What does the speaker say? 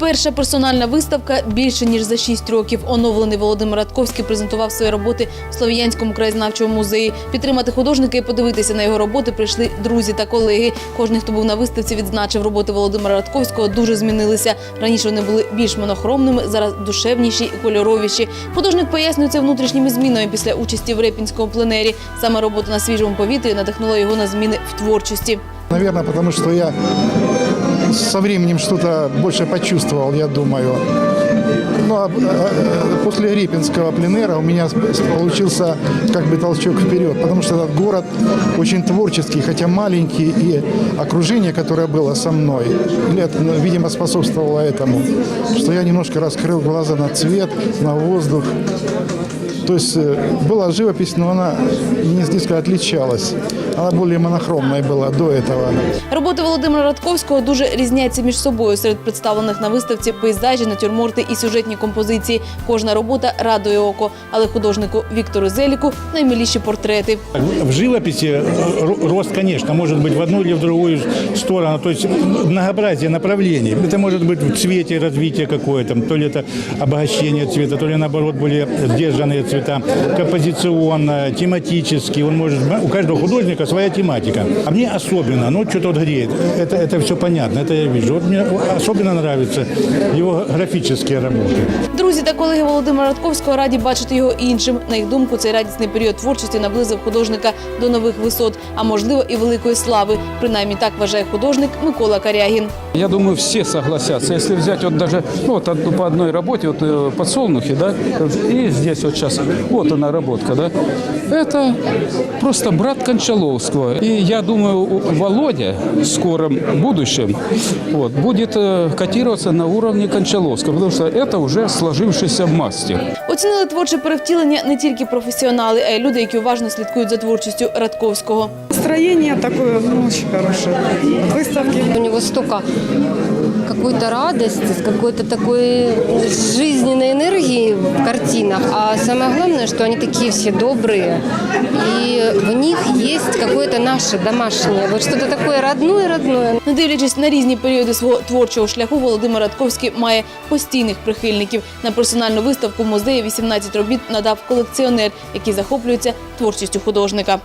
Перша персональна виставка більше ніж за шість років. Оновлений Володимир Радковський презентував свої роботи в Слов'янському краєзнавчому музеї. Підтримати художника і подивитися на його роботи прийшли друзі та колеги. Кожен, хто був на виставці, відзначив роботи Володимира Радковського, дуже змінилися. Раніше вони були більш монохромними, зараз душевніші і кольоровіші. Художник пояснює це внутрішніми змінами після участі в репінському пленері. Саме робота на свіжому повітрі надихнула його на зміни в творчості. Наверное, потому что я со временем что-то больше почувствовал, я думаю. Ну, а, э, после Репинского пленера у меня получился как бы толчок вперед, потому что этот город очень творческий, хотя маленький, и окружение, которое было со мной, лет, ну, видимо, способствовало этому, что я немножко раскрыл глаза на цвет, на воздух. То есть э, была живопись, но она не несколько отличалась. Она более монохромной была до этого. Роботи Володимира Радковського дуже різняться між собою. Серед представлених на виставці пейзажі, натюрморти і сюжетні композиції. Кожна робота радує око, але художнику Віктору Зеліку наймиліші портрети. В живописи э, ро- рост, конечно, может быть в одну или в другую сторону, то есть многообразие направлений. Это может быть в цвете развитие какое-то, то ли это обогащение цвета, то ли наоборот более сдержанные цвета, композиционно, тематически. Он может, у каждого художника своя тематика. А мне особенно, ну что-то вот греет, это, это все понятно, это я вижу. Вот мне особенно нравятся его графические работы. Друзі та колеги Володимира Радковського раді бачити його іншим. На їх думку, цей радісний період творчості наблизив художника до нових висот, а можливо і великої слави. Принаймні так вважає художник Микола Карягін. Я думаю, все согласятся. Если взять вот даже ну, вот од- по одной работе, вот э, подсолнухи, да, и здесь вот сейчас, вот она работка, да, это просто брат Кончаловского. И я думаю, у- Володя в скором будущем вот, будет э, котироваться на уровне Кончаловского, потому что это уже сложившийся мастер. Оцінили творче перевтілення не тільки професіонали, а й люди, які уважно слідкують за творчістю Радковського. Настроение такое ну, очень хорошее. Выставки У него столько какой-то радости, какой-то такой жизненной энергии в картинах. А самое главное, что они такие все добрые. И в них есть какое-то наше домашнее. Вот что-то такое родное-родное. Не дивлячись на різні періоди свого творчого шляху, Володимир Радковський має постійних прихильників. На персональну виставку в музеї 18 робіт надав колекціонер, який захоплюється творчістю художника.